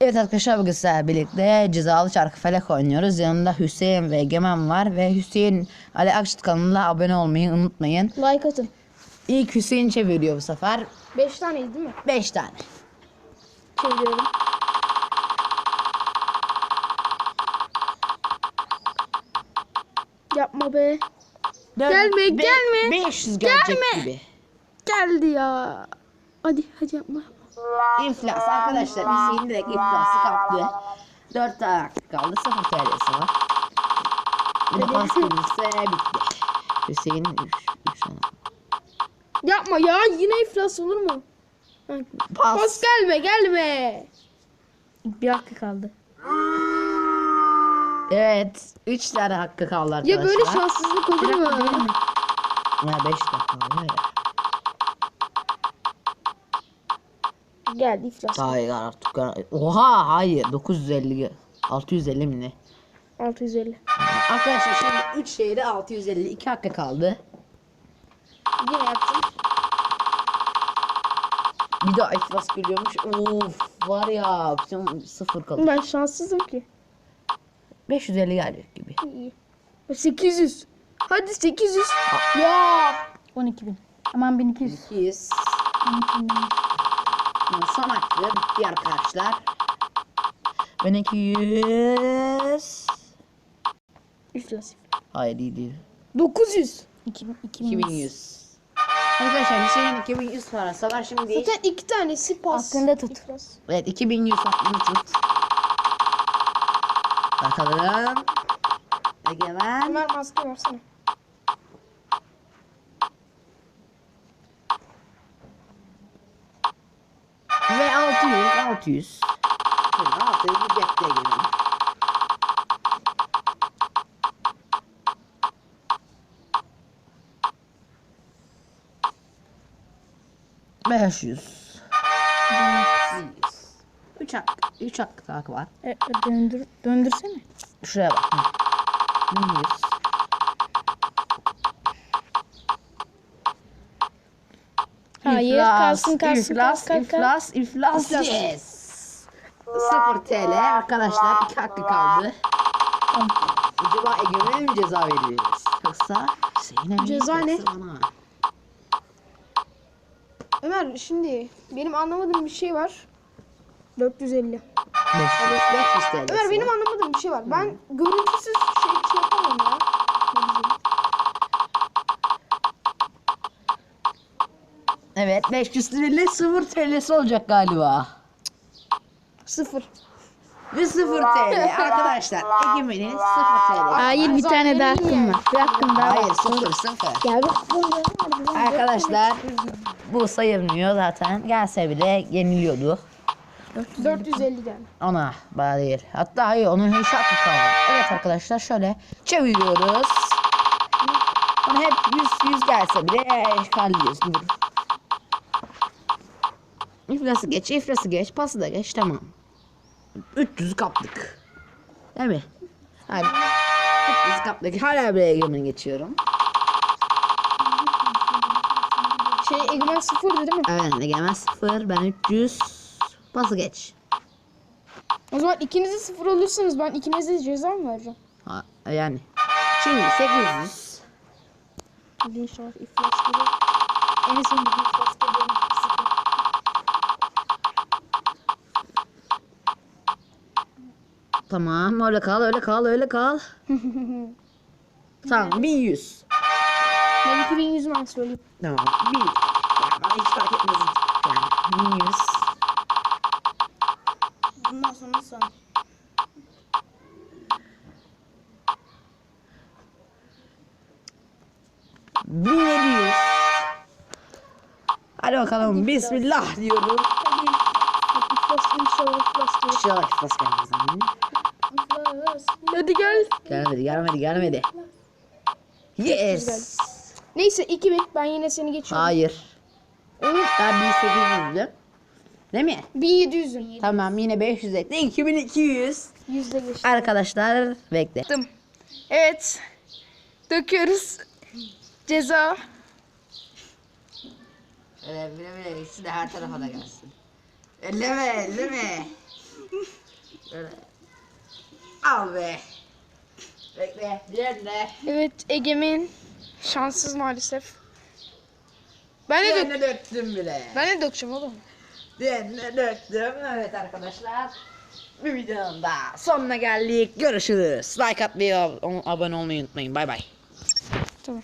Evet arkadaşlar bugün sizlerle birlikte cezalı çarkı felek oynuyoruz. Yanımda Hüseyin ve Egemen var ve Hüseyin Ali Akçıt kanalına abone olmayı unutmayın. Like atın. İlk Hüseyin çeviriyor bu sefer. 5 taneydi değil mi? 5 tane. Çeviriyorum. Yapma be. Gelme, gelme. 500 gelecek Gelme. gibi. Geldi ya. Hadi hadi yapma. İflas arkadaşlar Hüseyin direkt iflası kaptı. 4 tane kaldı. 0 TL'si var. Bir de Hadi. pas gelirse bitti. Hüseyin 3 Yapma ya yine iflas olur mu? Pas. Pas gelme gelme. Bir hakkı kaldı. Evet 3 tane hakkı kaldı arkadaşlar. Ya böyle şanssızlık olur mu? Ya 5 dakika oluyor ya. Geldi iflas. Hayır artık. Oha hayır 950 650 mi ne? 650. Arkadaşlar şimdi 3 şeyde 650 2 hakkı kaldı. Yine yaptım. Bir daha iflas geliyormuş. Of var ya bütün sıfır kaldı. Ben şanssızım ki. 550 gelecek gibi. İyi. 800. Hadi 800. Ya. 12 bin. Aman 1200. 200. Son hakkı bitti arkadaşlar. Ben 200. İflas. Hayır değil değil. 900. 2000, 2000. 2100. Arkadaşlar Hüseyin 2100 parası var şimdi. Zaten iki tanesi pas. Aklında tut. Evet 2100 aklını tut. Bakalım. Egemen. Ömer maske versene. Ve 600 600. Şimdi 600 bir cepte Egemen. Beş yüz. Üç hak, üç hak hakkı var. E, e, döndür, döndürsene. Şuraya bak. Hı. 100. Hayır, kalsın, kalsın, iflas, kalk, kalk, kalk. iflas, iflas, yes. 0 TL arkadaşlar iki hakkı kaldı. Acaba Egemen'e mi ceza veriyoruz? Yoksa Hüseyin'e mi? Ceza ne? Yoksa bana mı? Ömer şimdi benim anlamadığım bir şey var. 450. 500, 500 TL. Ömer benim anlamadığım bir şey var. Ben görüntüsüz şey, şey yapamam ya. Ne diyeceğim? Evet 500 TL 0 TL'si olacak galiba. Sıfır. Ve 0 TL arkadaşlar. Egemen'in 0 TL. Hayır bir tane daha hakkım var. Bir hakkım daha var. Hayır 0 0. Gel bak. Arkadaşlar bu sayılmıyor zaten. Gelse bile yeniliyordu. 450 tane. Ona bana değil. Hatta hayır onun hiç hakkı kaldı. Evet arkadaşlar şöyle çeviriyoruz. Ona hep 100 100 gelse bile hallediyoruz. Dur. İflası geç, iflası geç, pası da geç tamam. 300 kaptık. Değil mi? Hadi. 300 kaptık. Hala bir egemen geçiyorum. Şey Egemen sıfırdı değil mi? Evet egemen 0 ben 300. Pası geç. O zaman ikiniz de sıfır olursanız ben ikinize de ceza mı vereceğim? Ha, yani. Şimdi 800. Hadi inşallah iflas gelir. En son bir Tamam öyle kal öyle kal öyle kal. tamam 1100. Ben 2100 ben söyleyeyim. Tamam 1000. Ya bana hiç fark etmez. Yani 1100. Bundan sonra son. bin yedi yüz. Hadi bakalım bismillah diyorum. Hadi. İflas inşallah iflas gelir. Hadi gel. Gelmedi gelmedi gelmedi. Yes. Neyse 2000 ben yine seni geçiyorum. Hayır. Oğlum Ben 1800'düm. Değil mi? 1700'ün. Tamam yine 500 ekle. 2200. Yüzde geçti. Arkadaşlar bekle. Evet. Döküyoruz. Ceza. Öyle bile bile gitsin de her tarafa da gelsin. Elleme elleme. Böyle. Al be. Bekle. Diğerine. Evet Egemen şanssız maalesef. Ben de dök Diğerine döktüm bile. ben de dökeceğim oğlum. Diğerine döktüm. Evet arkadaşlar. Bir videonun da sonuna geldik. Görüşürüz. Like atmayı, abone olmayı unutmayın. Bay bay. Tamam.